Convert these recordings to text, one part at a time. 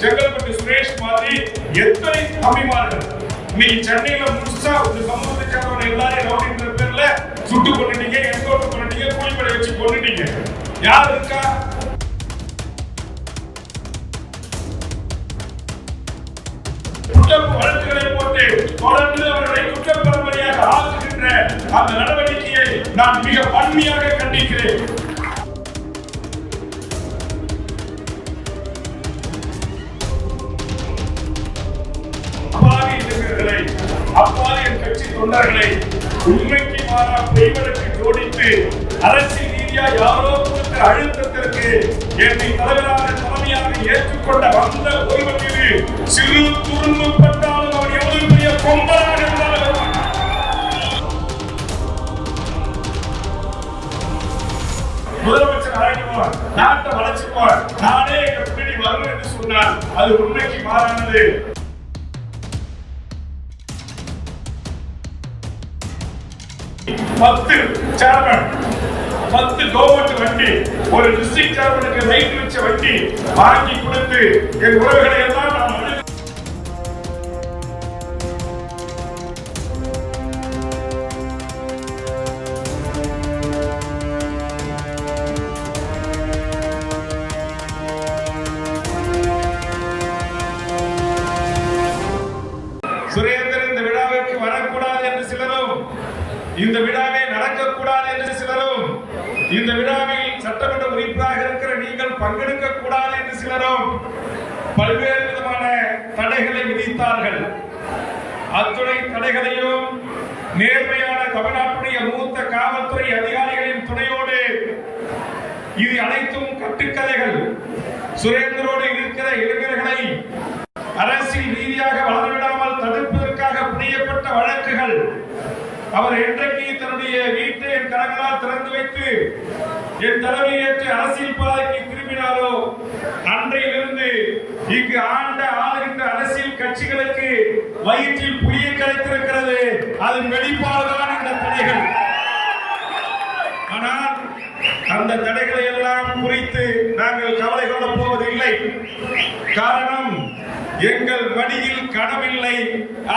செங்கல்பட்டு சுரேஷ் மாதிரி எத்தனை தம்பிமார்கள் நீ சென்னையில முழுசா இந்த சமூகத்தை சேர்ந்தவங்க எல்லாரையும் ரவுடின்ற பேர்ல சுட்டு கொண்டுட்டீங்க என்கவுண்டர் பண்ணிட்டீங்க கூலிப்படை வச்சு கொண்டுட்டீங்க யார் இருக்கா? குற்றம் வழக்குகளை போட்டு தொடர்ந்து அவர்களை குற்ற ஆக்குகின்ற அந்த நடவடிக்கையை நான் மிக வன்மையாக கண்டிக்கிறேன். அப்பாவி இளைஞர்களை அப்பாவி என் கட்சி தொண்டர்களை உண்மைக்கு மாறா பொய்களுக்கு ஜோடித்து அரசியல் ரீதியா யாரோ கொடுத்த அழுத்தத்திற்கு என்னை தலைவராக தலைமையாக ஏற்றுக்கொண்ட வந்த ஒருவர் மீது சிறு துரும்பு பட்டாலும் அவர் எவ்வளவு பெரிய கொம்பராக இருந்தாலும் முதலமைச்சர் அழைக்குவார் நாட்டை வளர்ச்சிப்பார் நானே எங்க பின்னாடி வரும் என்று சொன்னார் அது உண்மைக்கு மாறானது. பத்து சேர்மன் பத்து கவர்மெண்ட் வண்டி ஒரு டிஸ்ட்ரிக்ட் சேர்மனுக்கு ரைட் வச்ச வண்டி வாங்கி கொடுத்து என் உறவுகளை எல்லாம் பங்கெடுக்க கூடாது என்று சிலரும் பல்வேறு விதமான தடைகளை விதித்தார்கள். அத்துணை தடைகளையும் நேர்மையான தமிழ்நாட்டுடைய மூத்த காவல்துறை அதிகாரிகளின் துணையோடு இது அனைத்தும் கட்டுக்கதைகள். சுரேந்தரோடு இருக்கிற இளைஞர்களை அரசியல் ரீதியாக வளர்விடாமல் தடுப்பதற்காக புரியப்பட்ட வழக்குகள். அவர் என்றைக்கு தன்னுடைய வீட்டை என் கரங்களால் திறந்து வைத்து என் தலைமையேற்று அரசியல் பாதைக்கு திரும்பினாரோ அன்றையிலிருந்து இங்கு ஆண்ட ஆளுகின்ற அரசியல் கட்சிகளுக்கு வயிற்றில் புளிய கரைத்திருக்கிறது. அதன் வெளிப்பாடுதான் இந்த தடைகள். ஆனால் அந்த தடைகளை எல்லாம் குறித்து நாங்கள் கவலை கொள்ளப் போவதில்லை. காரணம் எங்கள் வழியில் கனவில்லை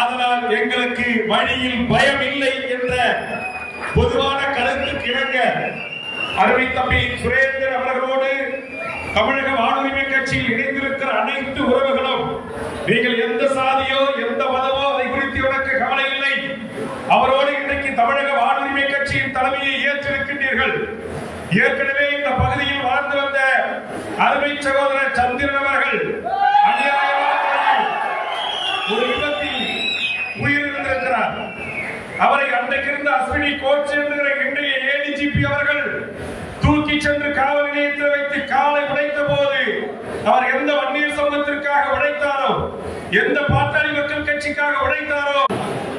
அதனால் எங்களுக்கு வழியில் பயம் இல்லை என்ற பொதுவான கருத்து கிணங்க அருமை தம்பி சுரேந்தர் தமிழக வானொலிமை கட்சியில் இணைந்திருக்கிற அனைத்து உறவுகளும் நீங்கள் எந்த சாதியோ எந்த மதமோ அதை குறித்து எனக்கு கவலை இல்லை. அவரோடு இன்றைக்கு தமிழக வானொலிமை கட்சியின் தலைமையை ஏற்றிருக்கின்றீர்கள். ஏற்கனவே இந்த பகுதியில் வாழ்ந்து வந்த அருமை சகோதரர் சந்திரன் அவர்கள் ஒரு விபத்தில் உயிரிழந்திருக்கிறார். அவரை அன்றைக்கு இருந்த அஸ்வினி கோச் என்கிற இன்றைய ஏடிஜிபி அவர்கள் தூக்கி சென்று காவல் நிலையத்தில் வைத்து காலை உடைத்த போது அவர் எந்த வன்னியர் சமூகத்திற்காக உழைத்தாரோ எந்த பாட்டாளி மக்கள் கட்சிக்காக உழைத்தாரோ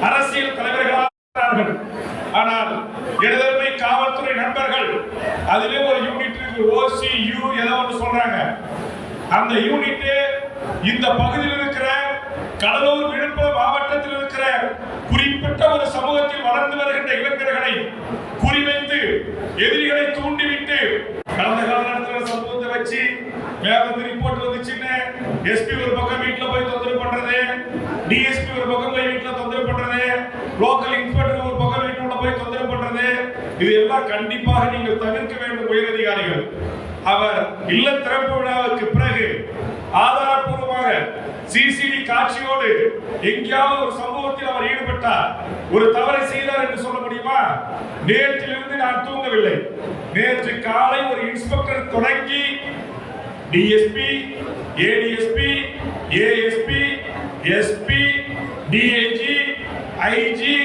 அரசியல் தலைவர்களாக ஆனால் எனதருமை காவல்துறை நண்பர்கள் அதிலே ஒரு யூனிட் இருக்கு ஓசி யூ ஏதோ ஒன்று சொல்றாங்க. அந்த யூனிட் இந்த பகுதியில் இருக்கிற கடலூர் விழுப்புரம் மாவட்டத்தில் இருக்கிற குறிப்பிட்ட ஒரு சமூகத்தில் வளர்ந்து வருகின்ற இளைஞர்களை குறிவைத்து எதிரிகளை தூண்டிவிட்டு கடந்த கால நடத்துகிற சம்பவத்தை வச்சு வேற வந்து ரிப்போர்ட் வந்துச்சுன்னு எஸ்பி ஒரு பக்கம் வீட்டுல போய் தொந்தரவு பண்றது. டிஎஸ்பி ஒரு பக்கம் போய் வீட்டுல தொந்தரவு பண்றது. லோக்கல் இன்ஸ்பெக்டர் ஒரு பக்கம் வீட்டுல போய் தொந்தரவு பண்றது. இது எல்லாம் கண்டிப்பாக நீங்கள் தவிர்க்க வேண்டும் உயரதிகாரிகள் அவர் இல்ல திறப்பு விழாவுக்கு பிறகு ஆதாரப்பூர்வமாக சிசிடி காட்சியோடு எங்கேயாவது ஒரு சம்பவத்தில் அவர் ஈடுபட்டார். ஒரு தவறை செய்தார் என்று சொல்ல முடியுமா? நேற்றிலிருந்து நான் தூங்கவில்லை. நேற்று காலை ஒரு இன்ஸ்பெக்டர் தொடங்கி DSP ADSP ASP SP DIG IG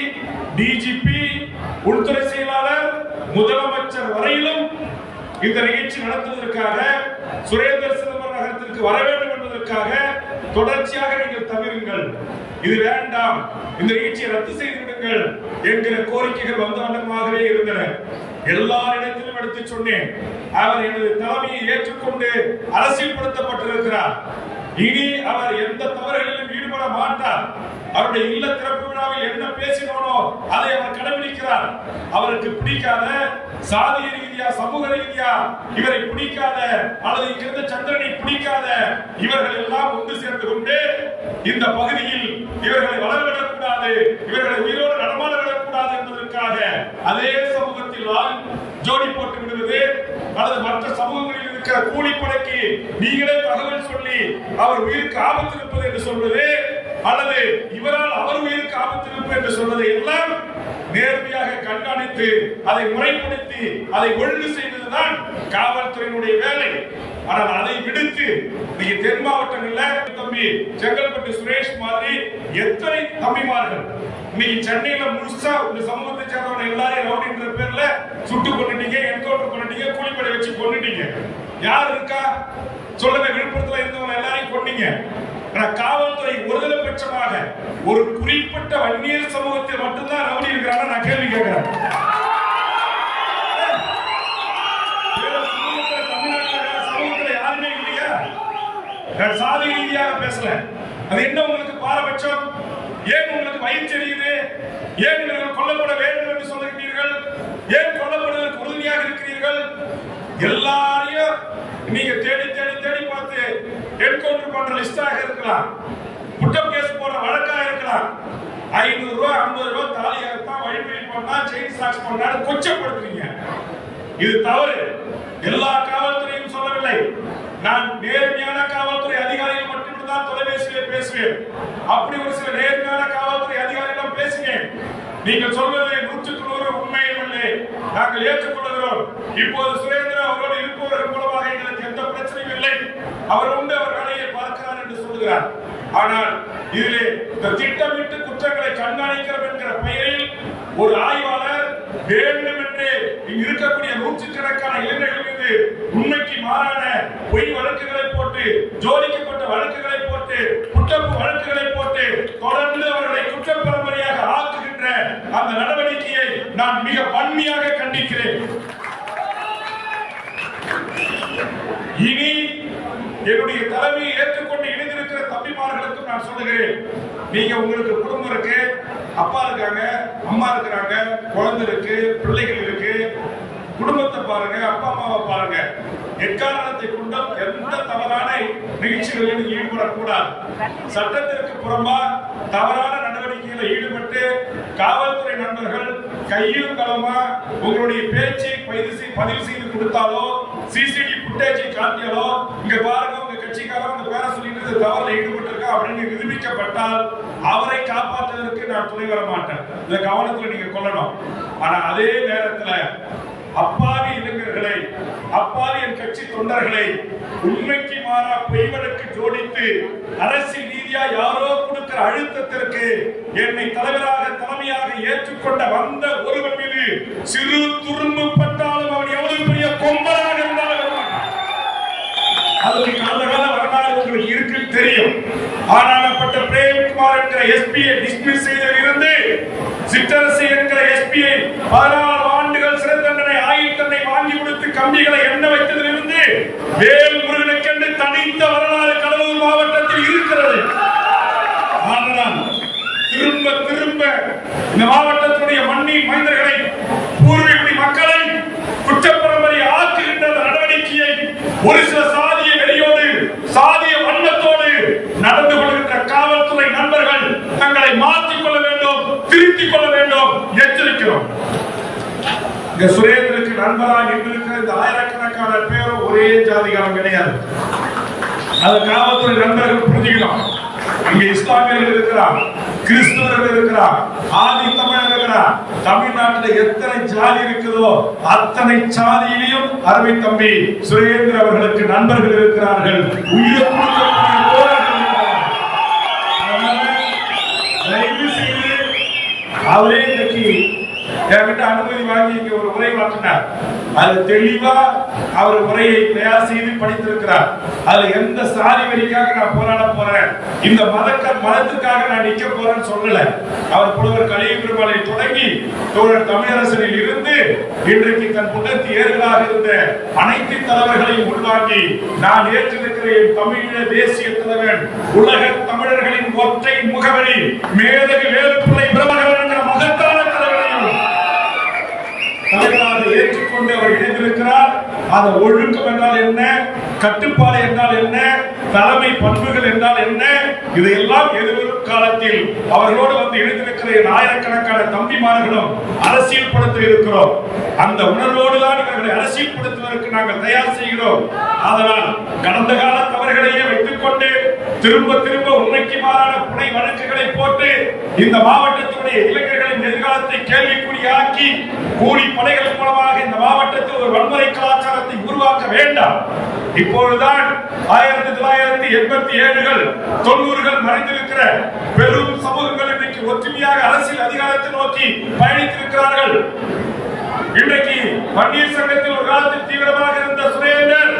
DGP உள்துறை செயலாளர் முதலமைச்சர் வரையிலும் இந்த நிகழ்ச்சி நடத்துவதற்காக சுரேந்தர் சிதம்பரம் நகரத்திற்கு வர வேண்டும் என்பதற்காக தொடர்ச்சியாக நீங்கள் தவிருங்கள். இது வேண்டாம். இந்த நிகழ்ச்சியை ரத்து செய்து விடுங்கள். என்கிற கோரிக்கைகள் வந்த வண்ணமாகவே இருந்தன. எல்லா இடத்திலும் எடுத்து சொன்னேன். அவர் எனது தலைமையை ஏற்றுக்கொண்டு அரசியல்படுத்தப்பட்டிருக்கிறார். இனி அவர் எந்த தவறுகளிலும் ஈடுபட மாட்டார். அவருடைய இல்ல திறப்பு விழாவில் என்ன பேசினோனோ அதை அவர் கடைபிடிக்கிறார். அவருக்கு பிடிக்காத சாதிய ரீதியா சமூக ரீதியா இவரை பிடிக்காத அல்லது இங்கிருந்த சந்திரனை பிடிக்காத இவர்கள் எல்லாம் ஒன்று சேர்ந்து கொண்டு இந்த பகுதியில் இவர்களை வளர்விடக்கூடாது இவர்களை உயிரோடு நடமாட விடக்கூடாது என்பதற்காக அதே சமூகத்தில் வாழ் ஜோடி போட்டு விடுவது அல்லது மற்ற சமூகங்களில் இருக்கிற கூலிப்படைக்கு நீங்களே தகவல் சொல்லி அவர் உயிருக்கு ஆபத்து இருப்பது என்று சொல்வது அல்லது இவரால் அவர் உயிருக்கு ஆபத்து இருப்பது என்று சொல்வது எல்லாம் நேர்மையாக கண்காணித்து அதை முறைப்படுத்தி அதை ஒழுங்கு செய்வதுதான் காவல்துறையினுடைய வேலை. ஆனால் அதை விடுத்து நீங்க தென் மாவட்டங்கள்ல தம்பி செங்கல்பட்டு சுரேஷ் மாதிரி எத்தனை தம்பிமார்கள். இன்னைக்கு சென்னையில முழுசா இந்த சமூகத்தை சேர்ந்தவங்க எல்லாரையும் ரவுடின்ற பேர்ல சுட்டு கொண்டுட்டீங்க என்கவுண்டர் பண்ணிட்டீங்க கூலிப்படை வச்சு கொண்டுட்டீங்க யார் இருக்கா? சொல்லுங்க விழுப்புரத்துல இருந்தவங்க எல்லாரையும் கொன்னீங்க. ஆனா காவல்துறை ஒருதலை பட்சமாக ஒரு குறிப்பிட்ட வன்னியர் சமூகத்தில் மட்டும்தான் ரவுடி இருக்கிறாங்க நான் கேள்வி கேட்கிறேன். சமூகத்துல, யாருமே இல்லையா? நான் சாதி ரீதியாக பேசல. அது என்ன உங்களுக்கு பாரபட்சம்? ஏன் உங்களுக்கு வயிற்று எரியுது ஏன் நீங்கள் கொல்லப்பட வேண்டும் என்று சொல்லுகிறீர்கள்? ஏன் கொல்லப்படுவதற்கு உறுதியாக இருக்கிறீர்கள்? எல்லாரையும் நீங்க தேடி போன்ற லிஸ்டாக இருக்கலாம். குற்றம் கேஸ் போன்ற வழக்காக இருக்கலாம். ஐநூறு ரூபாய் ஐம்பது ரூபாய் தாலியாகத்தான் வழிமுறை பண்ணா செயின் ஸ்டாக்ஸ் பண்ணான்னு கொச்சப்படுத்துறீங்க இது தவறு. எல்லா காவல்துறையும் சொல்லவில்லை. நான் நேர்மையான காவல்துறை அதிகாரிகள் மட்டும்தான் தொலைபேசியிலே பேசுவேன். அப்படி ஒரு சில நேர்மையான காவல்துறை அதிகாரிகளும் பேசுவேன் நீங்கள் சொல்வது நூற்றுக்கு நூறு உண்மையில்லை நாங்கள் ஏற்றுக்கொள்கிறோம். இப்போது சுரேந்திரன் அவரோடு இருப்பவர்கள் மூலமாக எங்களுக்கு எந்த பிரச்சனையும் இல்லை. அவர் உண்டு அவர் வேலையை பார்க்கிறார் என்று சொல்லுகிறார். ஆனால் இதிலே இந்த திட்டமிட்டு குற்றங்களை கண்காணிக்கிறோம் என்கிற பெயரில் ஒரு ஆய்வாளர் என்று இங்கு இருக்கக்கூடிய நூற்றுக்கணக்கான இளைஞர்கள் மீது உண்மைக்கு மாறான பொய் வழக்குகளை போட்டு ஜோடிக்கப்பட்ட வழக்குகளை போட்டு குற்றப்பு வழக்குகளை போட்டு தொடர்ந்து அவர்களை குற்றப்பரம்பரையாக ஆக்குகின்ற அந்த நடவடிக்கை நான் மிக வன்மையாக கண்டிக்கிறேன் இனி என்னுடைய தலைமையை ஏற்றுக்கொண்டு இணைந்திருக்கிற தம்பிமார்களுக்கும் நான் சொல்லுகிறேன் நீங்க உங்களுக்கு குடும்பம் இருக்கு அப்பா இருக்காங்க அம்மா இருக்கிறாங்க குழந்தை இருக்கு பிள்ளைகள் இருக்கு குடும்பத்தை பாருங்க அப்பா அம்மாவை பாருங்க. எக்காரணத்தை கொண்டும் எந்த தவறான நிகழ்ச்சிகளிலும் ஈடுபடக்கூடாது. சட்டத்திற்கு புறமா தவறான நடவடிக்கைகளில் ஈடுபட்டு காவல்துறை நண்பர்கள் கையும் களமா உங்களுடைய பேச்சை பதிவு பதிவு செய்து கொடுத்தாலோ சிசிடி புட்டேஜை காட்டியாலோ இங்க பாருங்க உங்க கட்சிக்காரன் அந்த பேரை சொல்லிட்டு தவறில் ஈடுபட்டிருக்கா அப்படின்னு நிரூபிக்கப்பட்டால் அவரை காப்பாற்றுவதற்கு நான் துணை வர மாட்டேன் இந்த கவனத்துல நீங்க கொள்ளணும். ஆனா அதே நேரத்துல அப்பாவி இளைஞர்களை அப்பாவி என் கட்சி தொண்டர்களை உண்மைக்கு மாறா பொய்வனுக்கு ஜோடித்து அரசியல் ரீதியா யாரோ கொடுக்கிற அழுத்தத்திற்கு என்னை தலைவராக தலைமையாக ஏற்றுக்கொண்ட வந்த ஒருவன் மீது சிறு துரும்பு பட்டாலும் அவன் எவ்வளவு பெரிய கொம்பனாக இருந்தாலும் அதற்கு கடந்த கால வரலாறு உங்களுக்கு இருக்கு தெரியும். ஆனாலப்பட்ட பிரேம்குமார் என்கிற எஸ்பியை டிஸ்மிஸ் செய்ததிலிருந்து சிற்றரசு என்கிற எஸ்பியை பதினாறு ஆண்டுகள் சிறை தண்டனை ஆயுள் தண்டனை வாங்கி கொடுத்து கம்பிகளை எண்ண வைத்ததிலிருந்து வேல் முருகனுக்கென்று தனித்த வரலாறு கடலூர் மாவட்டத்தில் இருக்கிறது. ஆனால் திரும்ப திரும்ப இந்த மாவட்டத்தினுடைய மண்ணின் மனிதர்களை பூர்வீகுடி மக்களை குற்றப்பரம்பரை ஆக்குகின்ற அந்த நடவடிக்கையை ஒரு சில சாதிய வெளியோடு சாதிய வண்ணத்தோடு நடந்து கொள்கின்ற காவல்துறை நண்பர்கள் தங்களை மாற்றிக் கொள்ள வேண்டும் திருத்திக் கொள்ள வேண்டும் எச்சரிக்கிறோம். இங்க நண்பராக இருந்திருக்கிற இந்த ஆயிரக்கணக்கான பேரும் ஒரே ஜாதிகாரம் கிடையாது. அதை காவல்துறை நண்பர்கள் புரிஞ்சுக்கணும் இங்க இஸ்லாமியர்கள் இருக்கிறார் கிறிஸ்தவர்கள் இருக்கிறார் ஆதி தமிழர் இருக்கிறார். தமிழ்நாட்டுல எத்தனை ஜாதி இருக்குதோ அத்தனை ஜாதியிலையும் அருமை தம்பி சுரேந்திர அவர்களுக்கு நண்பர்கள் இருக்கிறார்கள். உயிர் அவரே இன்னைக்கு என்கிட்ட அனுமதி வாங்கி இங்க ஒரு உரை மாற்றினார். அது தெளிவா அவர் உரையை தயார் செய்து படித்திருக்கிறார். அதுல எந்த சாதி வரிக்காக நான் போராட போறேன்? இந்த மதக்க மதத்துக்காக நான் நிக்க போறேன்னு சொல்லல. அவர் புலவர் கலிய பெருமாளை தொடங்கி தோழர் தமிழரசனில் இருந்து இன்றைக்கு தன் புகழ்த்தி ஏறுகளாக இருந்த அனைத்து தலைவர்களையும் உள்வாங்கி நான் ஏற்றிருக்கிற என் தமிழீழ தேசிய தலைவன் உலக தமிழர்களின் ஒற்றை முகவரி மேதகு வேலுப்பிள்ளை பிரபகர் என்கிற மகத்தான தலைவரையும் தலைவராக ஏற்றுக்கொண்டு அவர் இணைந்திருக்கிறார். அந்த ஒழுக்கம் என்றால் என்ன? கட்டுப்பாடு என்றால் என்ன? தலைமை பண்புகள் என்றால் என்ன? இதையெல்லாம் எதிர்வரும் காலத்தில் அவர்களோடு வந்து இணைந்திருக்கிற ஆயிரக்கணக்கான தம்பிமார்களும் அரசியல் படுத்த இருக்கிறோம். அந்த உணர்வோடு தான் இவர்களை அரசியல் படுத்துவதற்கு நாங்கள் தயார் செய்கிறோம். அதனால் கடந்த கால தவறுகளையே வைத்துக் கொண்டு திரும்ப திரும்ப உண்மைக்கு மாறான புனை வழக்குகளை போட்டு இந்த மாவட்ட உருவாக்கி கூலி படைகள் மூலமாக இந்த மாவட்டத்தில் ஒரு வன்முறை கலாச்சாரத்தை உருவாக்க வேண்டாம். இப்பொழுதுதான் ஆயிரத்தி தொள்ளாயிரத்தி எண்பத்தி ஏழுகள் தொண்ணூறுகள் மறைந்திருக்கிற பெரும் சமூகங்கள் இன்றைக்கு ஒற்றுமையாக அரசியல் அதிகாரத்தை நோக்கி பயணித்திருக்கிறார்கள். இன்றைக்கு வன்னியர் சங்கத்தில் ஒரு காலத்தில் தீவிரமாக இருந்த சுரேந்தர்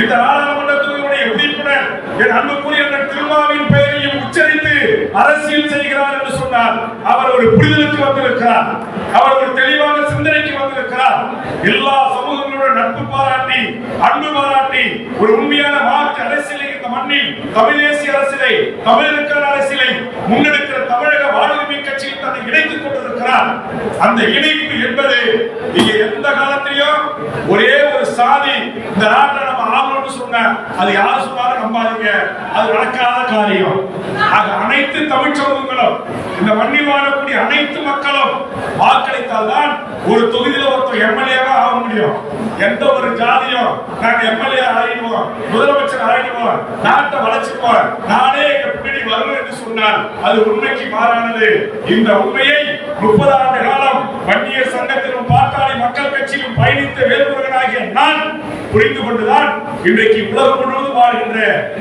இந்த நாடாளுமன்றத்தினுடைய உறுப்பினர் என் அன்புக்குரிய திருமாவின் பெயர் அரசியல் செய்கிறார் என்று சொன்னால் அவர் ஒரு புரிதலுக்கு வந்திருக்கிறார். அவர் ஒரு தெளிவான சிந்தனைக்கு வந்திருக்கிறார். எல்லா சமூகங்களோட நட்பு பாராட்டி அன்பு பாராட்டி ஒரு உண்மையான மாற்று அரசியலை இந்த மண்ணில் தமிழ் தேசிய அரசியலை தமிழருக்கான அரசியலை முன்னெடுக்கிற தமிழக வாழ்வுரிமை கட்சியில் தன்னை இணைத்துக் கொண்டிருக்கிறார். அந்த இணைப்பு என்பது நீங்க எந்த காலத்திலையும் ஒரே ஒரு சாதி இந்த நாட்டை நடக்கும்னு ஆகணும்னு சொன்ன அது யார் சொன்னாலும் நம்பாதீங்க. அது நடக்காத காரியம். ஆக அனைத்து தமிழ் சமூகங்களும் இந்த மண்ணில் வாழக்கூடிய அனைத்து மக்களும் வாக்களித்தால் தான் ஒரு தொகுதியில ஒருத்தர் எம்எல்ஏவா ஆக முடியும். எந்த ஒரு ஜாதியும் நாங்க எம்எல்ஏ ஆகிடுவோம் முதலமைச்சர் ஆகிடுவோம் நாட்டை வளர்ச்சிப்போம் நானே எங்க பின்னாடி வரணும் என்று சொன்னால் அது உண்மைக்கு மாறானது. இந்த உண்மையை முப்பது ஆண்டு காலம் வன்னியர் சங்கத்திலும் பாட்டாளி மக்கள் கட்சியிலும் பயணித்த வேல்முருகனாகிய புரிந்து கொண்டுதான் இன்றைக்கு உலகம் முழுவதும் வாழ்கின்ற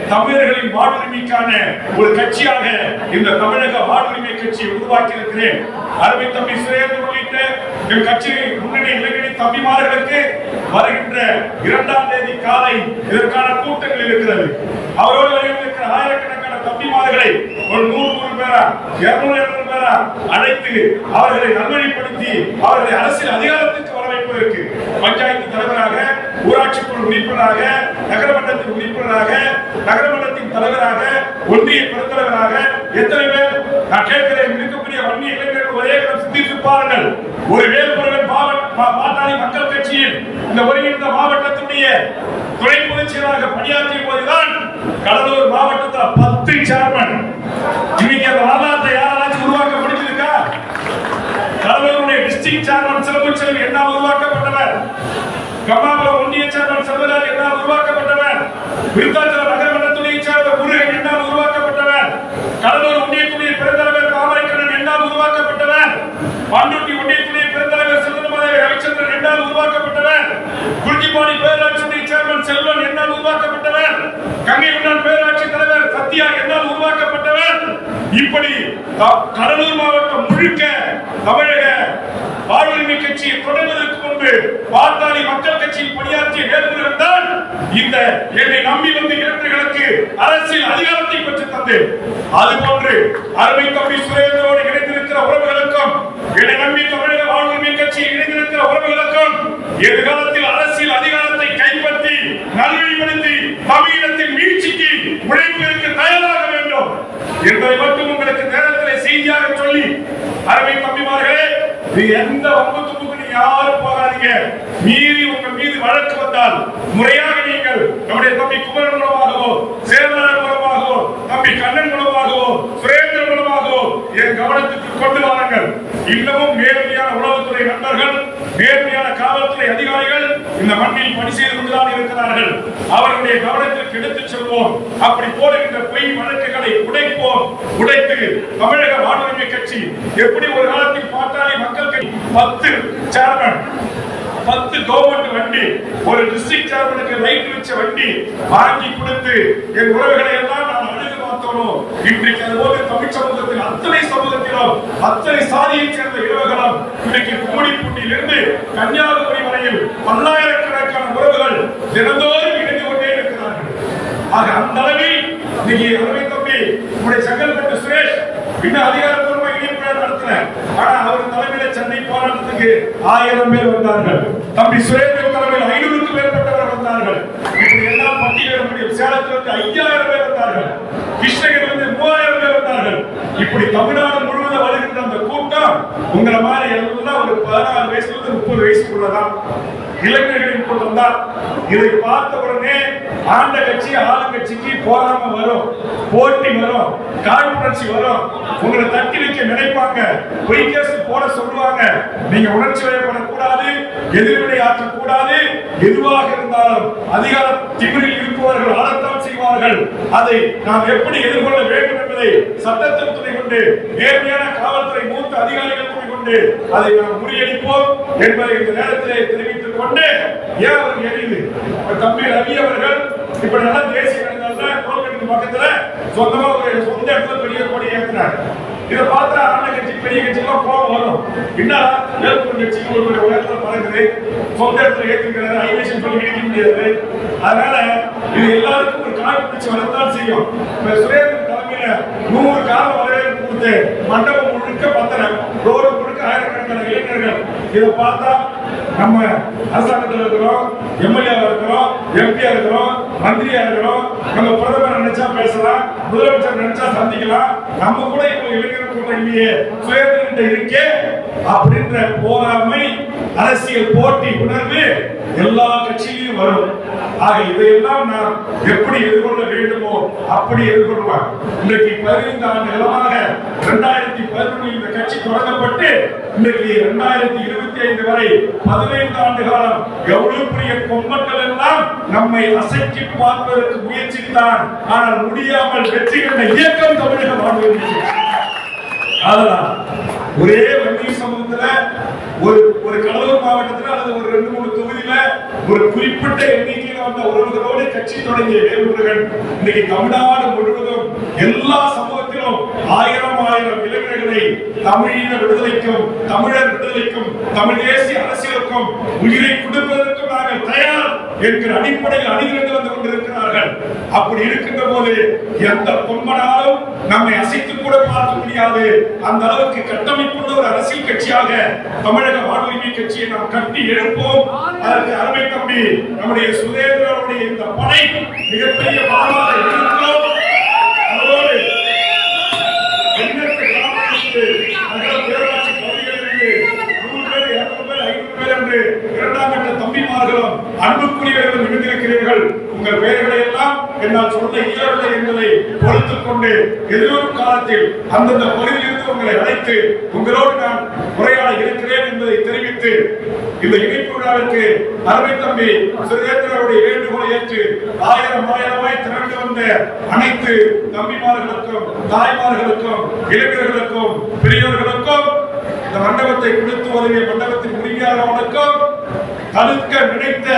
தமிழர்களின் வாழ்வுரிமைக்கான ஒரு கட்சியாக இந்த தமிழக வாழ்வுரிமை கட்சியை உருவாக்கி இருக்கிறேன் அருமை தம்பி சுரேந்தர் உள்ளிட்ட என் கட்சி முன்னணி இளைஞர் தம்பிமார்களுக்கு வருகின்ற இரண்டாம் தேதி காலை இதற்கான கூட்டங்கள் இருக்கிறது. அவரோடு வருகின்ற ஆயிரக்கணக்கான தம்பிமார்களை ஒரு நூறு நூறு பேரா இருநூறு இருநூறு பேரா அழைத்து அவர்களை நல்வழிப்படுத்தி அவர்களை அரசியல் அதிகாரத்துக்கு வாய்ப்பு இருக்கு. பஞ்சாயத்து தலைவராக ஊராட்சி குழு உறுப்பினராக நகரமன்றத்தின் உறுப்பினராக நகரமன்றத்தின் தலைவராக ஒன்றிய பெருந்தலைவராக எத்தனை பேர்? நான் கேட்கிறேன் இருக்கக்கூடிய வன்னி இளைஞர்கள் ஒரே கணம் சிந்தித்து பாருங்கள் ஒரு வேல்முருகன் மாவட்ட மா- பாட்டாளி மக்கள் கட்சியில் இந்த ஒருங்கிணைந்த மாவட்டத்தினுடைய துணை பொதுச் செயலாளராக பணியாற்றிய போதுதான் கடலூர் மாவட்டத்தில் பத்து சேர்மன் இன்னைக்கு அந்த வரலாற்றை யாராச்சும் டிஸ்ட்ரிக்ட் சேர்மன் சிறப்பு செல்வி என்ன உருவாக்கப்பட்டவர் கம்மாபுரம் ஒன்றிய சேர்மன் செல்வராஜ் என்ன உருவாக்கப்பட்டவர் விருத்தாச்சலம் நகரமன்றத்துடைய சேர்ந்த முருகன் என்ன உருவாக்கப்பட்டவர் கடலூர் ஒன்றியத்துடைய பெருந்தலைவர் தாமரைக்கண்ணன் என்ன உருவாக்கப்பட்டவர் பாண்டூட்டி ஒன்றியத்துடைய பெருந்தலைவர் செல்வமலை ரவிச்சந்திரன் என்ன உருவாக்கப்பட்டவர் குறிஞ்சிப்பாடி பேராட்சியுடைய சேர்மன் செல்வன் என்ன உருவாக்கப்பட்டவர் கங்கை உண்டான் பேராட்சி தலைவர் சத்யா என்ன உருவாக்கப்பட்டவர் இப்படி கடலூர் மாவட்டம் முழுக்க தமிழக வாழ்வுரிமை கட்சியை தொடங்குவதற்கு முன்பு பாட்டாளி மக்கள் கட்சியில் பணியாற்றிய வேலுமுருகன் தான் இந்த என்னை நம்பி வந்த இளைஞர்களுக்கு அரசியல் அதிகாரத்தை பெற்று தந்து. அதுபோன்று அருமை தம்பி சுரேந்திரோடு இணைந்திருக்கிற உறவுகளுக்கும் என்னை நம்பி தமிழக வாழ்வுரிமை கட்சியில் இணைந்திருக்கிற உறவுகளுக்கும் எதிர்காலத்தில் அரசியல் அதிகாரத்தை கைப்பற்றி நல்வழிப்படுத்தி தமிழகத்தின் வீழ்ச்சிக்கு உழைப்பதற்கு தயாராக வேண்டும். என்பதை மட்டும் உங்களுக்கு நேரத்தில் செய்தியாக சொல்லி அருமை தம்பிமார்களே எந்த வம்பு தும்புக்கு நீங்க யாரும் போகாதீங்க. மீறி உங்க மீது வழக்கு வந்தால் முறையாக நீங்கள் நம்முடைய தம்பி குமரன் மூலமாகவோ சேவனார் மூலமாகவோ தம்பி கண்ணன் மூலமாகவோ சுரேந்திரன் மூலமாகவோ என் கவனத்துக்கு கொண்டு வாருங்கள். இன்னமும் நேர்மையான உளவுத்துறை நண்பர்கள் நேர்மையான காவல்துறை அதிகாரிகள் இந்த மண்ணில் பணி செய்து கொண்டுதான் இருக்கிறார்கள். அவர்களுடைய கவனத்திற்கு எடுத்துச் செல்வோம். அப்படி போடுகின்ற பொய் வழக்குகளை உடைப்போம். உடைத்து தமிழக வாழ்வுரிமை கட்சி எப்படி ஒரு காலத்தில் பாட்டாளி மக்கள் பத்து சேர்மன் பத்து கவர்மெண்ட் வண்டி ஒரு டிஸ்ட்ரிக்ட் சேர்மனுக்கு லைட் வச்ச வண்டி வாங்கி கொடுத்து என் உறவுகளை எல்லாம் நான் அழுது பார்த்தோம். இன்றைக்கு அதுபோல தமிழ் சமூகத்தில் அத்தனை சமூகத்திலும் அத்தனை சாதியைச் சேர்ந்த இரவுகளும் இன்றைக்கு கும்மிடிப்பூண்டியிலிருந்து கன்னியாகுமரி வரையில் பல்லாயிரக்கணக்கான உறவுகள் தினந்தோறும் இணைந்து கொண்டே இருக்கிறார்கள். ஆக அந்த அளவில் இன்னைக்கு அருமை தம்பி உங்களுடைய செங்கல்பட்டு சுரேஷ் இன்னும் அதிகாரப்பூர்வ இணைப்பு நடத்தின ஆனா அவர் தலைமையில சென்னை போராட்டத்துக்கு ஆயிரம் பேர் வந்தார்கள். தம்பி சுரேந்திர தலைமையில் ஐநூறுக்கும் மேற்பட்டவர் வந்தார்கள். இப்படி எல்லாம் பட்டியலிட முடியும். சேலத்திலிருந்து ஐயாயிரம் பேர் வந்தார்கள். கிருஷ்ணகிரிலிருந்து மூவாயிரம் பேர் வந்தார்கள். இப்படி தமிழ்நாடு முழுவதும் வருகின்ற அந்த கூட்டம் உங்களை மாதிரி எல்லாம் ஒரு பதினாறு வயசுல இருந்து முப்பது வயசுக்குள்ளதான். இளைஞர்களின் கூட்டம் தான். இதை பார்த்த உடனே ஆண்ட கட்சி ஆளுங்கட்சிக்கு போராம வரும் போட்டி வரும் காழ்ப்புணர்ச்சி வரும். உங்களை தட்டி வைக்க நினைப்பாங்க. பொய் கேஸ் போட சொல்லுவாங்க. நீங்க உணர்ச்சி வயப்படக்கூடாது எதிர்வினை ஆற்றக்கூடாது. எதுவாக இருந்தாலும் அதிகார திமிரில் இருப்பவர்கள் ஆளத்தான் செய்வார்கள். அதை நாம் எப்படி எதிர்கொள்ள வேண்டும் என்பதை சட்டத்தின் துணை கொண்டு நேர்மையான காவல்துறை மூத்த அதிகாரிகள் துணை கொண்டு அதை நாம் முறியடிப்போம் என்பதை இந்த நேரத்திலே தெரிவித்துக் கொண்டு ஏன் அவர் எரியுது? தம்பி ரவி அவர்கள் இப்ப நல்லா தேசிய கணிதம்ல கோல்கட்டுக்கு பக்கத்துல சொந்தமா ஒரு சொந்த இடத்துல பெரிய கொடி ஏற்றினார் இதை பார்த்தா ஆண்ட கட்சி பெரிய கட்சிக்கெல்லாம் கோபம் வரும். என்ன வேலுக்குள் கட்சிக்கு ஒரு உயரத்துல பறக்குது. சொந்த இடத்துல ஏற்றுக்கிறாரு ஐவேஷன் சொல்லி இடிக்க முடியாது. அதனால இது எல்லாருக்கும் ஒரு கால் பிடிச்சி வரத்தான் செய்யும். இப்ப சுரேந்திரன் தலைமையில நூறு கால வரவேற்பு கொடுத்து மண்டபம் முழுக்க பத்தனை ரோடு முழுக்க ஆயிரக்கணக்கான இளைஞர்கள். இதை பார்த்தா நம்ம அரசாங்கத்தில் இருக்கிறோம் எம்எல்ஏ இருக்கிறோம் எம்பியா இருக்கிறோம் மந்திரியா இருக்கிறோம் நம்ம பிரதமர் நினைச்சா பேசலாம் முதலமைச்சர் நினைச்சா சந்திக்கலாம். நம்ம கூட இப்போ இளைஞர் கூட்டம் இல்லையே சுயேந்திரன் இருக்கே அப்படின்ற போராமை அரசியல் போட்டி உணர்வு எல்லா கட்சியிலும் வரும். ஆக இதையெல்லாம் நாம் எப்படி எதிர்கொள்ள வேண்டுமோ அப்படி எதிர்கொள்வார். இன்றைக்கு பதினைந்து ஆண்டு காலமாக இரண்டாயிரத்தி பதினொன்று இந்த கட்சி தொடங்கப்பட்டு இன்றைக்கு இரண்டாயிரத்தி இருபத்தி ஐந்து வரை பதினைந்து ஆண்டு காலம் எவ்வளவு பெரிய கொம்பர்கள் எல்லாம் நம்மை அசைக்கி பார்ப்பதற்கு முயற்சித்தான் ஆனால் முடியாமல் வெற்றி கண்ட இயக்கம் தமிழக வாழ்வு அதனால் ஒரே வங்கி சமூகத்துல ஒரு ஒரு கடலூர் மாவட்டத்தில் அல்லது ஒரு ரெண்டு மூணு தொகுதியில ஒரு குறிப்பிட்ட எண்ணிக்கையில வந்த உறவுகளோடு கட்சி தொடங்கிய வேறுமுருகன் இன்னைக்கு தமிழ்நாடு முழுவதும் எல்லா சமூகத்திலும் ஆயிரம் ஆயிரம் இளைஞர்களை தமிழின விடுதலைக்கும் தமிழர் விடுதலைக்கும் தமிழ் தேசிய அரசியலுக்கும் உயிரை கொடுப்பதற்கும் நாங்கள் தயார் என்கிற அடிப்படையில் அணிதிரண்டு வந்து கொண்டிருக்கிறார் கொண்டிருக்கிறார்கள் அப்படி இருக்கின்ற போது எந்த பொன்மனாலும் நம்மை அசைத்து கூட பார்க்க முடியாது. அந்த அளவுக்கு கட்டமைப்புள்ள ஒரு அரசியல் கட்சியாக தமிழக வாழ்வுரிமை கட்சியை நாம் கட்டி எழுப்போம் அதற்கு அருமை தம்பி நம்முடைய சுதேந்திரனுடைய இந்த படை மிகப்பெரிய பலமாக இருக்கிறோம் அதோடு இரண்டாம் கட்ட தம்பிமார்களும் அன்புக்குரியவர்களும் இணைந்திருக்கிறீர்கள். உங்கள் பெயர்களை என்னால் சொல்ல இயலவில்லை என்பதை பொறுத்துக் கொண்டு எதிர்வரும் காலத்தில் அந்தந்த பகுதியிலிருந்து உங்களை அழைத்து உங்களோடு நான் உரையாட இருக்கிறேன் என்பதை தெரிவித்து இந்த இணைப்பு விழாவிற்கு அருமை தம்பி சுரேந்திரனுடைய வேண்டுகோளை ஏற்று ஆயிரம் ஆயிரமாய் திரண்டு வந்த அனைத்து தம்பிமார்களுக்கும் தாய்மார்களுக்கும் இளைஞர்களுக்கும் பெரியவர்களுக்கும் இந்த மண்டபத்தை கொடுத்து உதவிய மண்டபத்தின் உரிமையாளர்களுக்கும் தடுக்க நினைத்த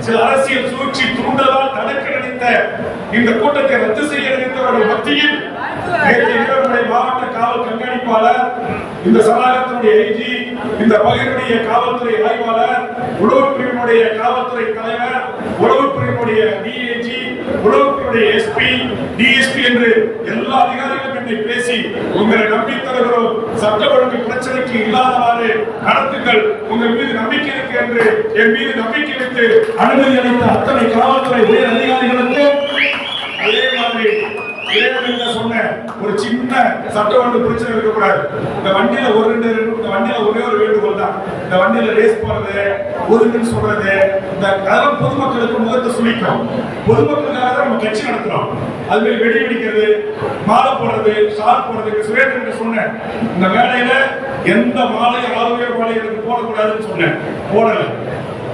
சில அரசியல் சூழ்ச்சி தூண்டலால் தடுக்க இந்த கூட்டத்தை ரத்து செய்ய நினைத்தவர்கள் மத்தியில் நேற்று இரவு மாவட்ட காவல் கண்காணிப்பாளர் இந்த சமாஜத்தினுடைய ஐஜி இந்த பகிர்வுடைய காவல்துறை ஆய்வாளர் உளவுப் பிரிவினுடைய காவல்துறை தலைவர் உளவுப் பிரிவினுடைய டிஐஜி உளவுப் பிரிவுடைய எஸ்பி டிஎஸ்பி என்று எல்லா அதிகாரிகளும் என்னை பேசி உங்களை நம்பி தருகிறோம். சட்ட ஒழுங்கு பிரச்சனைக்கு இல்லாதவாறு நடத்துங்கள். உங்கள் மீது நம்பிக்கை இருக்கு என்று என் மீது நம்பிக்கை வைத்து அனுமதி அளித்த அத்தனை காவல்துறை உயர் அதிகாரிகளுக்கும் அதே மாதிரி சொன்ன? ஒரு சின்ன சட்ட ஒழுங்கு பிரச்சனை இருக்கக்கூடாது. இந்த வண்டியில ஒரு ரெண்டு இந்த வண்டியில ஒரே ஒரு வேண்டுகோள் தான் இந்த வண்டியில ரேஸ் போறது ஒதுங்குன்னு சொல்றது இந்த அதெல்லாம் பொதுமக்களுக்கு முகத்தை சுழிக்கும் பொதுமக்களுக்காக தான் நம்ம கட்சி நடத்துறோம் அது மாதிரி வெடி வெடிக்கிறது மாலை போடுறது ஷால் போடுறது சுரேந்திரன் சொன்னேன் இந்த வேலையில எந்த மாலையும் ஆளுநர் மாலை போடக்கூடாதுன்னு சொன்னேன் போடல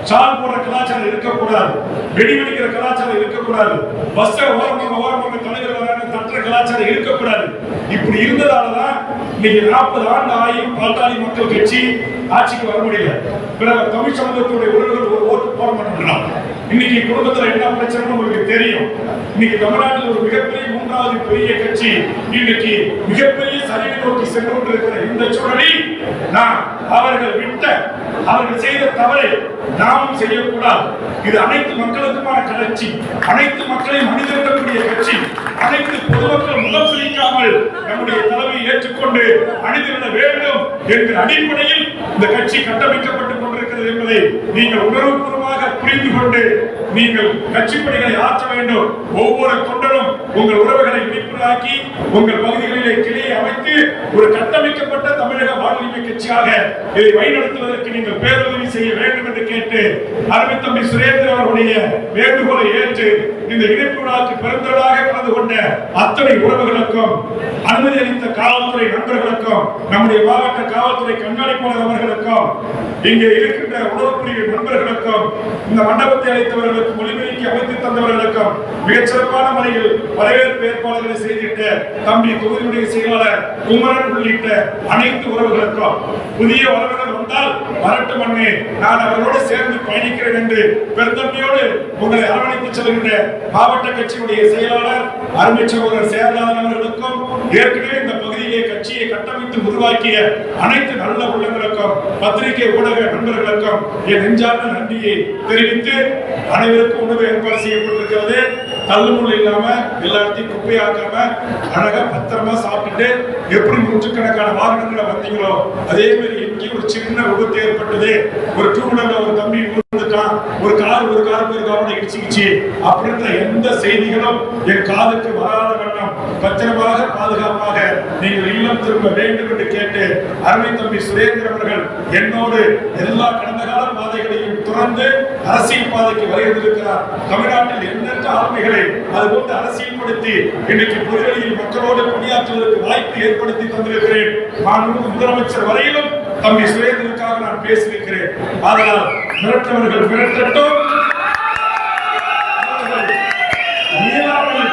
சால் போடுற கலாச்சாரம் இருக்கக்கூடாது வெடி வெடிக்கிற கலாச்சாரம் இருக்கக்கூடாது பஸ்ஸை ஓரமாக ஓரமாக தலைவர் தட்டுற கலாச்சாரம் இருக்கக்கூடாது இப்படி இருந்ததாலதான் இன்னைக்கு நாற்பது ஆண்டு ஆயும் பாட்டாளி மக்கள் கட்சி ஆட்சிக்கு வர முடியல. பிறகு தமிழ் சமூகத்துடைய உறவுகள் ஒரு ஓட்டு போட மாட்டேங்கிறான் இன்னைக்கு குடும்பத்துல என்ன பிரச்சனை உங்களுக்கு தெரியும். இன்னைக்கு தமிழ்நாட்டில் ஒரு மிகப்பெரிய மூன்றாவது பெரிய கட்சி. இன்னைக்கு மிகப்பெரிய சரிவை நோக்கி சென்று கொண்டிருக்கிற இந்த சூழலில் நான் அவர்கள் விட்ட அவர்கள் செய்த தவறை நாமும் செய்யக்கூடாது. இது அனைத்து மக்களுக்குமான கட்சி அனைத்து மக்களையும் அணிதிரட்டக்கூடிய கட்சி அனைத்து பொதுமக்கள் முகம் சுளிக்காமல் நம்முடைய தலைமையை ஏற்றுக்கொண்டு அணிதிரட வேண்டும் என்கிற அடிப்படையில் இந்த கட்சி கட்டமைக்கப்பட்டு இருக்கிறது என்பதை நீங்கள் உணர்வுபூர்வமாக புரிந்து கொண்டு நீங்கள் கட்சி பணிகளை ஆற்ற வேண்டும். ஒவ்வொரு தொண்டரும் உங்கள் உறவுகளை விழிப்புணராக்கி உங்கள் பகுதிகளிலே கிளை அமைத்து ஒரு கட்டமைக்கப்பட்ட தமிழக வாழ்வுரிமை கட்சியாக இதை வழிநடத்துவதற்கு நீங்கள் பேருதவி செய்ய வேண்டும் என்று கேட்டு அருமை தம்பி சுரேந்திரன் அவர்களுடைய வேண்டுகோளை ஏற்று இந்த இணைப்பு விழாவுக்கு பெருந்தொழிலாக கலந்து கொண்ட அத்தனை உறவுகளுக்கும் அனுமதி அளித்த காவல்துறை நண்பர்களுக்கும் நம்முடைய மாவட்ட காவல்துறை கண்காணிப்பாளர் அவர்களுக்கும் இங்கே இருக்கின்ற உணவுப்பிரிவு நண்பர்களுக்கும் இந்த மண்டபத்தை அளித்தவர்களுக்கும் ஒளிபெருக்கி அமைத்து தந்தவர்களுக்கும் மிகச்சிறப்பான முறையில் வரவேற்பு ஏற்பாடுகளை செய்திட்ட தம்பி தொகுதியுடைய செயலாளர் குமரன் உள்ளிட்ட அனைத்து உறவுகளுக்கும் புதிய உறவினர் வந்தால் வரட்டும் அண்ணே. நான் அவரோடு சேர்ந்து பயணிக்கிறேன் என்று பெருந்தன்மையோடு உங்களை அரவணைத்து செல்கின்ற மாவட்ட கட்சியுடைய செயலாளர் அருமை சகோதரர் சேர்லாதன் அவர்களுக்கும் ஏற்கனவே இந்த பெரிய கட்சியை கட்டமைத்து உருவாக்கிய அனைத்து நல்ல உள்ளங்களுக்கும் பத்திரிகை ஊடக நண்பர்களுக்கும் என் நெஞ்சார்ந்த நன்றியை தெரிவித்து அனைவருக்கும் உணவு ஏற்பாடு செய்யப்பட்டிருக்கிறது. தள்ளுமுள் இல்லாம எல்லாத்தையும் குப்பையாக்காம அழகா பத்திரமா சாப்பிட்டு எப்படி நூற்றுக்கணக்கான வாகனங்களை வந்தீங்களோ அதே மாதிரி இங்கே ஒரு சின்ன விபத்து ஏற்பட்டது. ஒரு டூ வீலர்ல ஒரு தம்பி விழுந்துட்டான். ஒரு கார் ஒரு கார் ஒரு காரோட இடிச்சுக்கிச்சு. அப்படின்ற எந்த செய்திகளும் என் காதுக்கு வராத வண்ணம். பத்திரமாக பாதுகாப்பாக நீங்கள் இல்லம் திரும்ப வேண்டும் என்று கேட்டு அருமை தம்பி சுரேந்திரன் அவர்கள் என்னோடு எல்லா கடந்த கால பாதைகளையும் துறந்து அரசியல் பாதைக்கு வருகிறதிருக்கிறார் தமிழ்நாட்டில் எண்ணற்ற ஆளுமைகளை அது போன்று அரசியல்படுத்தி இன்றைக்கு பொதுவெளியில் மக்களோடு பணியாற்றுவதற்கு வாய்ப்பு ஏற்படுத்தி தந்திருக்கிறேன். நான் முதலமைச்சர் வரையிலும் தம்பி சுரேந்திரனுக்காக நான் பேசியிருக்கிறேன். அதனால் மிரட்டவர்கள் மிரட்டட்டும் இயலாமல்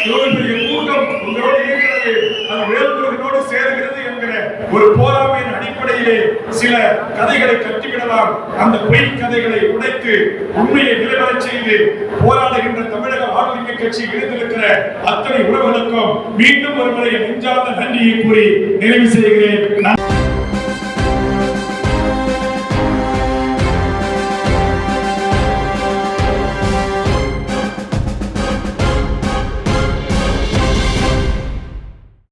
இவ்வளவு பெரிய கூட்டம் உங்களோடு இருக்கிறது அது வேல்முருகனோடு சேருகிறது என்கிற ஒரு போராமையின் அடிப்படையிலே சில கதைகளை கட்டிவிடலாம் அந்த பொய் கதைகளை உடைத்து உண்மையை நிலைவரச் செய்து போராடுகின்ற தமிழக ஆளுநர் கட்சி இணைந்திருக்கிற அத்தனை உறவுகளுக்கும் மீண்டும் ஒருமுறை நெஞ்சார்ந்த நன்றியை கூறி நிறைவு செய்கிறேன்.